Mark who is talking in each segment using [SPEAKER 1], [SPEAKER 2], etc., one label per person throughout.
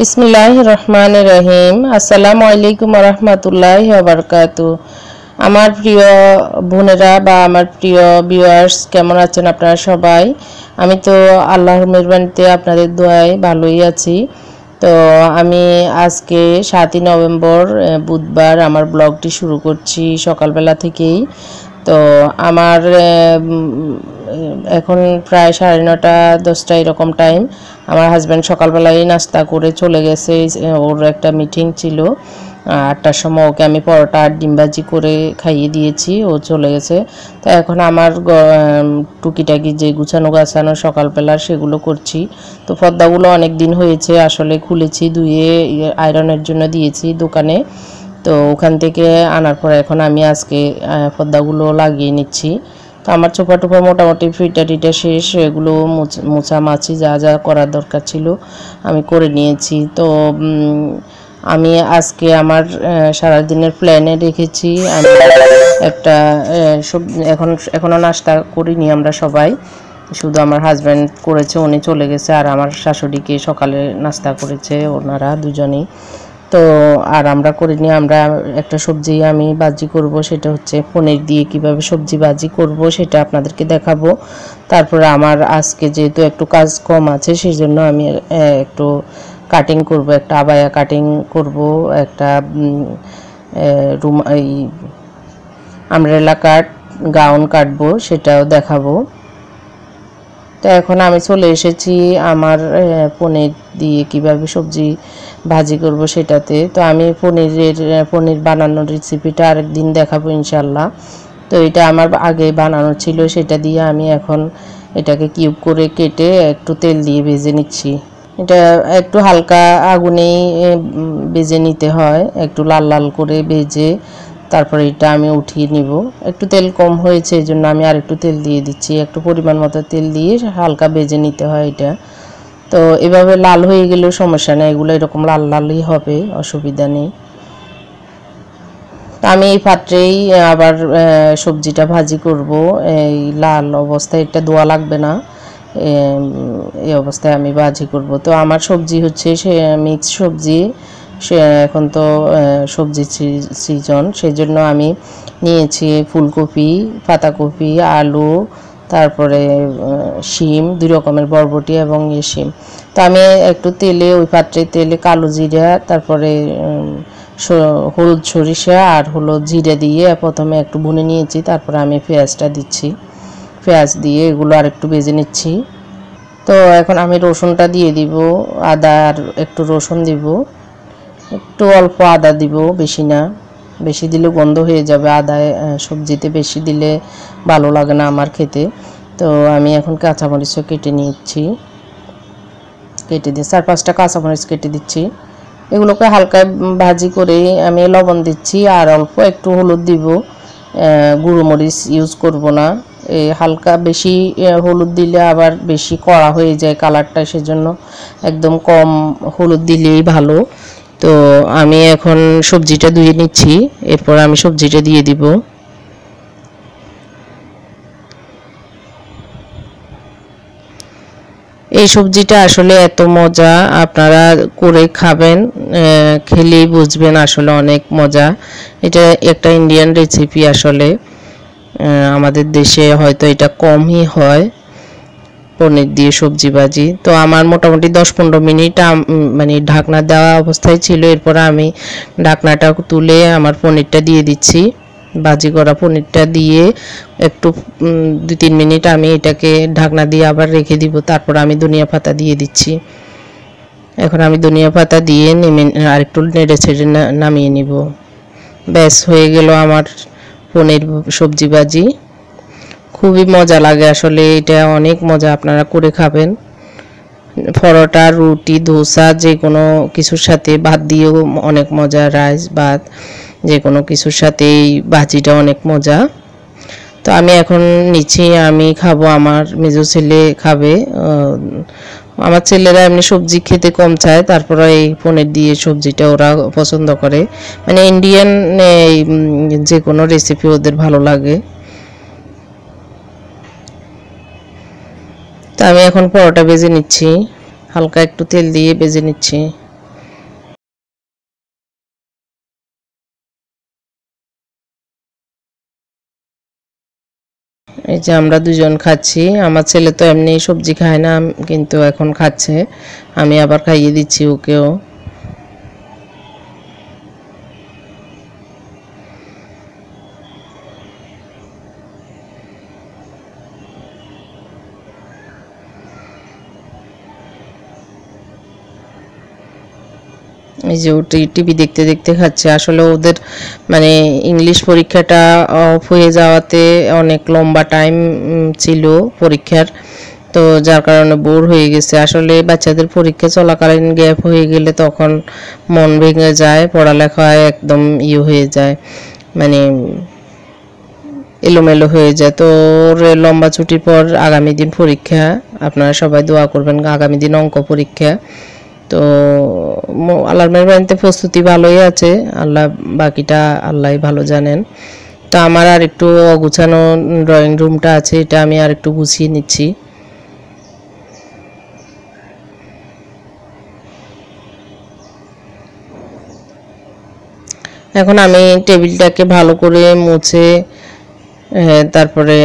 [SPEAKER 1] বিসমিল্লাহ রহমান রহিম আসসালামু আলাইকুম রহমতুল্লাহ বারকাতু আমার প্রিয় বোনেরা বা আমার প্রিয় ভিউয়ার্স কেমন আছেন আপনারা সবাই? আমি তো আল্লাহর মেহরবানিতে আপনাদের দোয়ায় ভালোই আছি। তো আমি আজকে সাতই নভেম্বর বুধবার আমার ব্লগটি শুরু করছি সকালবেলা থেকেই। তো আমার এখন প্রায় সাড়ে নটা, দশটা এরকম টাইম আমার হাজব্যান্ড সকালবেলায় নাস্তা করে চলে গেছে, ওর একটা মিটিং ছিল। আটটার সময় ওকে আমি পরোটা আর ডিমবাজি করে খাইয়ে দিয়েছি, ও চলে গেছে। তো এখন আমার টুকিটাকি যে গুছানো গাছানো সকালবেলা সেগুলো করছি। তো পর্দাগুলো অনেক দিন হয়েছে, আসলে খুলেছি, ধুয়ে আয়রনের জন্য দিয়েছি দোকানে। তো ওখান থেকে আনার পর এখন আমি আজকে পর্দাগুলো লাগিয়ে নিচ্ছি। আমার চোপা টোপা মোটামুটি ফিটা টিটা শেষ, এগুলো মুছ- মোছামাছি যা যা করার দরকার ছিল আমি করে নিয়েছি। তো আমি আজকে আমার সারাদিনের প্ল্যানে রেখেছি। আমি একটা সব এখন এখনও নাস্তা করিনি আমরা সবাই। শুধু আমার হাজব্যান্ড করেছে, উনি চলে গেছে আর আমার শাশুড়িকে সকালে নাস্তা করেছে, ওনারা দুজনেই। তো আর আমরা করিনি, আমরা একটা সবজি আমি বাজি করব, সেটা হচ্ছে পনির দিয়ে কীভাবে সবজি বাজি করব, সেটা আপনাদেরকে দেখাবো। তারপরে আমার আজকে যেহেতু একটু কাজ কম আছে সেই জন্য আমি একটু কাটিং করব, একটা আবায়া কাটিং করব, একটা রুম, এই আমরেলা কাট গাউন কাটবো, সেটাও দেখাবো। তো এখন আমি চলে এসেছি আমার পনির দিয়ে কীভাবে সবজি ভাজি করব সেটাতে। তো আমি পনিরের, পনির বানানোর রেসিপিটা আরেকদিন দেখাবো ইনশাল্লাহ তো এটা আমার আগে বানানো ছিল, সেটা দিয়ে আমি এখন এটাকে কিউব করে কেটে একটু তেল দিয়ে ভেজে নিচ্ছি। এটা একটু হালকা আগুনেই ভেজে নিতে হয়, একটু লাল লাল করে ভেজে তারপরে এটা আমি উঠিয়ে নিব। একটু তেল কম হয়েছে এই জন্য আমি আর একটু তেল দিয়ে দিচ্ছি। একটু পরিমাণ মতো তেল দিয়ে হালকা ভেজে নিতে হয় এটা। তো এভাবে লাল হয়ে গেলেও সমস্যা নেই, এগুলো এরকম লাল লালই হবে, অসুবিধা নেই। আমি এই পাত্রেই আবার সবজিটা ভাজি করব। এই লাল অবস্থায়, এটা দোয়া লাগবে না। এই অবস্থায় আমি ভাজি করব। তো আমার সবজি হচ্ছে সে, মিক্স সবজি, সে, এখন তো সবজি সিজন। সেই জন্য আমি নিয়েছি ফুলকপি, পাতাকপি, আলু তারপরে শিম, দুই রকমের বরবটি এবং ইয়ে শিম। তো আমি একটু তেলে, ওই পাত্রে তেলে কালো জিরা, তারপরে হলুদ সরিষা আর হলো জিরে দিয়ে প্রথমে একটু ভুনে নিয়েছি, তারপরে আমি পেঁয়াজটা দিচ্ছি। পেঁয়াজ দিয়ে এগুলো আর একটু ভেজে নিচ্ছি। তো এখন আমি রসুনটা দিয়ে দিব, আদা আর একটু রসুন দিব। একটু অল্প আদা দিব, বেশি না। বেশি দিলে গন্ধ হয়ে যাবে আদায় সবজিতে বেশি দিলে ভালো লাগে না আমার খেতে। তো আমি এখন কাঁচামরিচও কেটে নিচ্ছি। কেটে দিয়ে চার পাঁচটা কাঁচামরিচ কেটে দিচ্ছি। এগুলোকে হালকা ভাজি করে আমি লবণ দিচ্ছি আর অল্প একটু হলুদ দিব। আহ, গুঁড়ো মরিচ ইউজ করব না। এই হালকা বেশি হলুদ দিলে আবার বেশি কড়া হয়ে যায় কালারটা সেজন্য একদম কম হলুদ দিলেই ভালো। তো আমি এখন সবজিটা ধুয়ে নিচ্ছি, এরপর আমি সবজিটা দিয়ে দিব। এই সবজিটা আসলে এত মজা, আপনারা করে খাবেন খেলেই বুঝবেন আসলে অনেক মজা। এটা একটা ইন্ডিয়ান রেসিপি আসলে আমাদের দেশে হয়তো এটা কমই হয়। পনির দিয়ে সবজি ভাজি। তো আমার মোটামুটি দশ পনেরো মিনিট মানে ঢাকনা দেওয়া অবস্থায় ছিল। এরপর আমি ঢাকনাটা তুলে আমার পনিরটা দিয়ে দিচ্ছি। ভাজি করা পনিরটা দিয়ে একটু দুই তিন মিনিট আমি এটাকে ঢাকনা দিয়ে আবার রেখে দিব। তারপর আমি ধনিয়া পাতা দিয়ে দিচ্ছি। এখন আমি ধনিয়া পাতা দিয়ে নেমে আরেকটু নেড়ে ছেড়ে নামিয়ে নিব। ব্যাস, হয়ে গেল আমার পনির সবজি ভাজি। খুবই মজা লাগে আসলে, এটা অনেক মজা আপনারা করে খাবেন। পরোটা, রুটি ধোসা যে কোনো কিছুর সাথে, ভাত দিয়েও অনেক মজা, রাইস, ভাত যে কোনো কিছুর সাথে এই ভাজিটা অনেক মজা। তো আমি এখন নিচ্ছি, আমি খাব, আমার মেজো ছেলে খাবে আমার ছেলেরা এমনি সবজি খেতে কম চায়, তারপরে এই পনির দিয়ে সবজিটা ওরা পছন্দ করে। মানে ইন্ডিয়ান যে কোনো রেসিপি ওদের ভালো লাগে। তা আমি এখন পরোটা বেজে নিচ্ছি। হালকা একটু তেল দিয়ে বেজে নিচ্ছি। এই যে আমরা দুজন খাচ্ছি। আমার ছেলে তো এমনি সবজি খায় না, কিন্তু এখন খাচ্ছে। আমি আবার খাইয়ে দিচ্ছি ওকেও। এই যে ওটি টিভি দেখতে দেখতে খাচ্ছে, আসলে ওদের মানে ইংলিশ পরীক্ষাটা অফ হয়ে যাওয়াতে অনেক লম্বা টাইম ছিল পরীক্ষার, তো যার কারণে বোর হয়ে গেছে। আসলে বাচ্চাদের পরীক্ষা চলাকালীন গ্যাপ হয়ে গেলে তখন মন ভেঙে যায় পড়ালেখায় একদম ইয়ে হয়ে যায় মানে এলোমেলো হয়ে যায়। তো ওর লম্বা ছুটির পর আগামী দিন পরীক্ষা, আপনারা সবাই দোয়া করবেন, আগামী দিন অঙ্ক পরীক্ষা। তো আল্লাহর মেহরবানিতে প্রস্তুতি ভালোই আছে। আল্লাহ বাকিটা আল্লাহ ভালো জানেন। তো আমার আর একটু অগুছানো ড্রয়িং রুমটা আছে, এটা আমি আর একটু গুছিয়ে নিচ্ছি। এখন আমি টেবিলটাকে ভালো করে মুছে তারপরে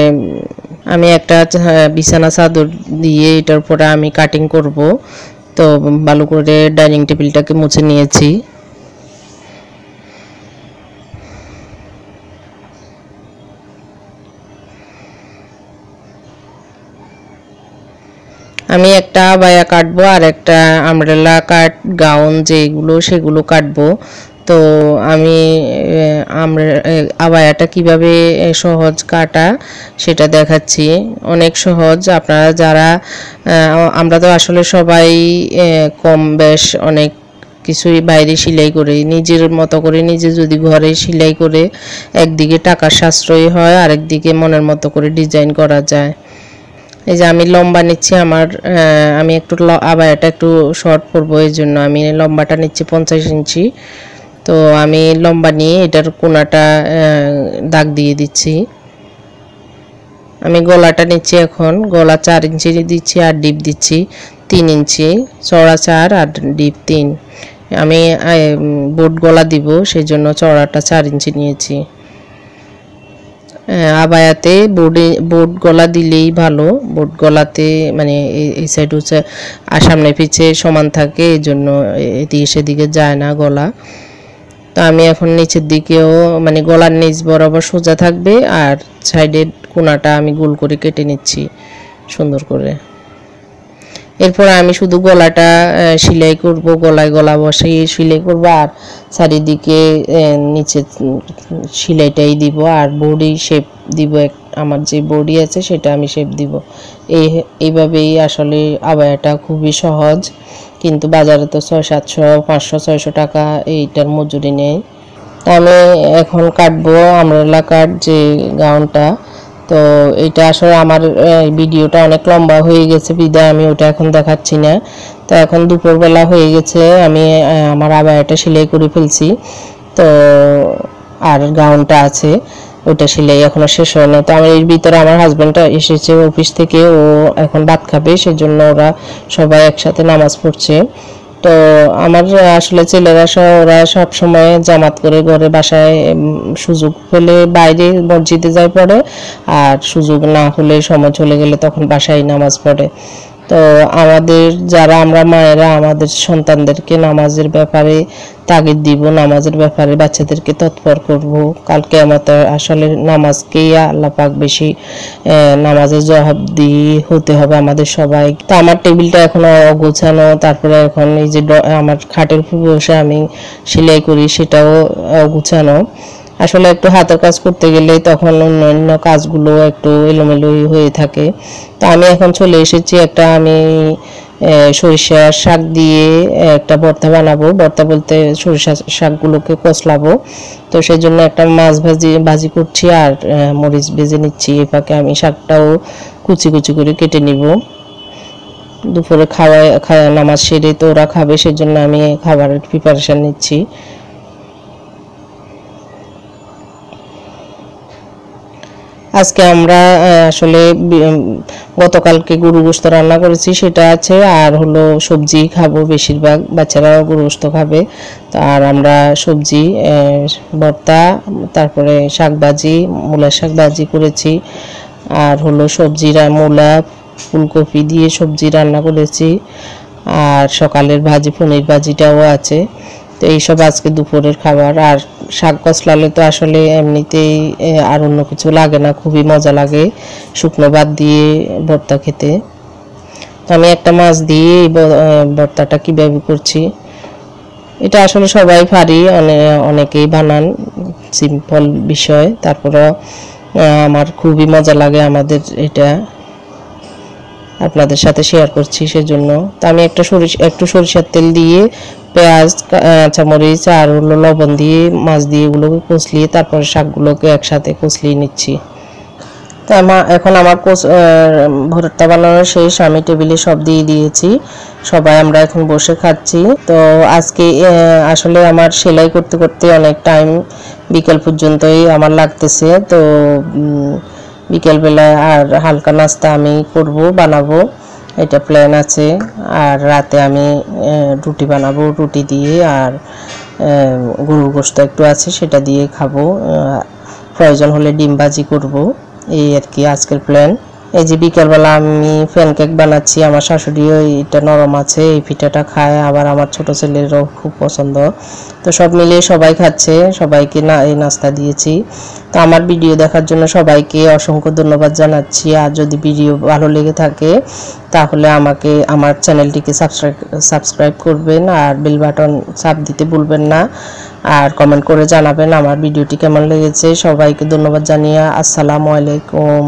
[SPEAKER 1] আমি একটা বিছানা চাদর দিয়ে এটার উপরে আমি কাটিং করব। তো ভালো করে ডাইনিং টেবিলটাকে মুছে নিয়েছি। আমি একটা বায়া কাটবো আর একটা আমরেলা কাট গাউন যেগুলো সেগুলো কাটবো। তো আমি আমরা আবায়াটা কীভাবে সহজ কাটা সেটা দেখাচ্ছি। অনেক সহজ, আপনারা যারা আমরা তো আসলে সবাই কম বেশ অনেক কিছুই বাইরে সেলাই করে। নিজের মতো করে নিজে যদি ঘরে সেলাই করে একদিকে টাকার সাশ্রয় হয়, আরেকদিকে মনের মতো করে ডিজাইন করা যায়। এই যে আমি লম্বা নিচ্ছি আমার আমি একটু আবার এটা একটু শর্ট পরবো এই জন্য আমি লম্বাটা নিচ্ছি পঞ্চাশ ইঞ্চি। তো আমি লম্বা নিয়ে এটার কোনাটা দাগ দিয়ে দিচ্ছি। আমি গলাটা নিচ্ছি এখন, গলা চার ইঞ্চি দিচ্ছি আর ডিপ দিচ্ছি তিন ইঞ্চি চড়া চার আর ডিপ তিন। আমি বোট গলা দিব সেই জন্য চড়াটা চার ইঞ্চি নিয়েছি। আবায়াতে বোর্ডে বোট গলা দিলেই ভালো। বোট গলাতে মানে এই সাইড হচ্ছে, আর সামনে পিছে সমান থাকে এই জন্য এদিকে সেদিকে যায় না গলা। তো আমি এখন নিচের দিকেও মানে গলার নিচ বরাবর সোজা থাকবে আর সাইডের কোনাটা আমি গোল করে কেটে নিচ্ছি সুন্দর করে। এরপর আমি শুধু গলাটা সেলাই করব, গলায় গলা বসিয়ে সেলাই করব, আর চারিদিকে নিচে, সেলাইটাই দিব, আর বডি শেপ দিব আমার যে বডি আছে সেটা আমি শেপ দিব। এই এইভাবেই আসলে আবায়াটা খুবই সহজ, কিন্তু বাজারে তো ছয়, সাতশো, পাঁচশো, ছয়শো টাকা এইটার মজুরি নেই। আমি এখন কাটবো আমরেলা কাট যে গাউনটা। তো এটা আসলে আমার ভিডিওটা অনেক লম্বা হয়ে গেছে, বিদায়, আমি ওটা এখন দেখাচ্ছি না। তো এখন দুপুরবেলা হয়ে গেছে, আমি আমার আবার এটা সেলাই করে ফেলছি। তো আর গাউনটা আছে ওটা সেলাই এখনও শেষ হয় না তো আমার এর ভিতরে আমার হাজব্যান্ডটা এসেছে অফিস থেকে, ও এখন ভাত খাবে, সেজন্য ওরা সবাই একসাথে নামাজ পড়ছে। তো আমার আসলে ছেলেরা ওরা সব সময় জামাত করে ঘরে বাসায় সুযোগ হলে বাইরে মসজিদে যায় পড়ে, আর সুযোগ না হলে সময় চলে গেলে তখন বাসায় নামাজ পড়ে। তো আমাদের যারা আমরা মায়েরা, আমাদের সন্তানদেরকে নামাজের ব্যাপারে তাগিদ দিব নামাজের ব্যাপারে, বাচ্চাদেরকে তৎপর করব। কালকে আমাদের আসলে নামাজকেই আল্লাহ পাক বেশি নামাজের জবাব দিয়ে হতে হবে আমাদের সবাই। তো আমার টেবিলটা এখনও অগোছানো, তারপরে এখন এই যে আমার খাটের উপর বসে আমি সেলাই করি, সেটাও অগোছানো। আসলে একটু হাতের কাজ করতে গেলে তখন অন্যান্য কাজগুলো একটু এলোমেলো হয়ে থাকে। তো আমি এখন চলে এসেছি একটা আমি সরিষা শাক দিয়ে একটা ভর্তা বানাবো। ভর্তা বলতে সরিষা শাকগুলোকে কষলাবো। তো সেই জন্য একটা মাছ ভাজি ভাজি করছি আর মরিচ ভেজে নিচ্ছি। এ ফাঁকে আমি শাকটাও কুচি কুচি করে কেটে নিব। দুপুরে খাওয়া নামাজ সেরে তো ওরা খাবে সেই জন্য আমি খাবারের প্রিপারেশান নিচ্ছি। আজকে আমরা আসলে গতকালকে গরু গোস্ত রান্না করেছি, সেটা আছে, আর হলো সবজি খাব বেশিরভাগ, বাচ্চারাও গরু গোস্ত খাবে। আর আমরা সবজি ভর্তা, তারপরে শাকবাজি মূলার শাকবাজি করেছি। আর হলো সবজিরা মূলা, ফুলকপি দিয়ে সবজি রান্না করেছি। আর সকালের ভাজি, পনির ভাজিটাও আছে। তো এইসব আজকে দুপুরের খাবার। আর শাক কসলালে তো আসলে এমনিতেই আর অন্য কিছু লাগে না, খুবই মজা লাগে শুকনো ভাত দিয়ে ভর্তা খেতে। তো আমি একটা মাছ দিয়ে এই ভর্তাটা কীভাবে করছি? এটা আসলে সবাই পারি, অনে- অনেকেই বানান, সিম্পল বিষয়। তারপরে আমার খুবই মজা লাগে আমাদের এটা। আপনাদের সাথে শেয়ার করছি সেজন্য। তো আমি একটা সরিষ, একটু সরিষার তেল দিয়ে পেঁয়াজ কাঁচামরিচ আর হলো লবণ দিয়ে মাছ দিয়ে এগুলোকে কষলিয়ে তারপরে শাকগুলোকে একসাথে কষলিয়ে নিচ্ছি। তো আমার, এখন আমার কোচ ভর্তা বানানো শেষ, আমি টেবিলে সব দিয়ে দিয়েছি। সবাই আমরা এখন বসে খাচ্ছি। তো আজকে আসলে আমার সেলাই করতে করতে অনেক টাইম বিকেল পর্যন্তই আমার লাগতেছে। তো বিকেলবেলা আর হালকা নাস্তা আমি করব, বানাবো। এটা প্ল্যান আছে। আর রাতে আমি রুটি বানাবো, রুটি দিয়ে আর গরুর গোস্ত একটু আছে, সেটা দিয়ে খাব। প্রয়োজন হলে ডিম ভাজি করব। এই আর কি আজকের প্ল্যান এই যে বিকেলবেলা আমি ফ্যান কেক বানাচ্ছি, আমার শাশুড়িও এটা নরম আছে, এই পিঠাটা খায়, আবার আমার ছোট ছেলেরও খুব পছন্দ। তো সব মিলিয়ে সবাই খাচ্ছে, সবাইকে না, এই নাস্তা দিয়েছি। তো আমার ভিডিও দেখার জন্য সবাইকে অসংখ্য ধন্যবাদ জানাচ্ছি। আর যদি ভিডিও ভালো লেগে থাকে, তাহলে আমাকে, আমার চ্যানেলটিকে সাবস্ক্রাইব সাবস্ক্রাইব করবেন, আর বেল বাটন চাপ দিতে ভুলবেন না। আর কমেন্ট করে জানাবেন আমার ভিডিওটি কেমন লেগেছে। সবাইকে ধন্যবাদ জানিয়ে আসসালামু আলাইকুম।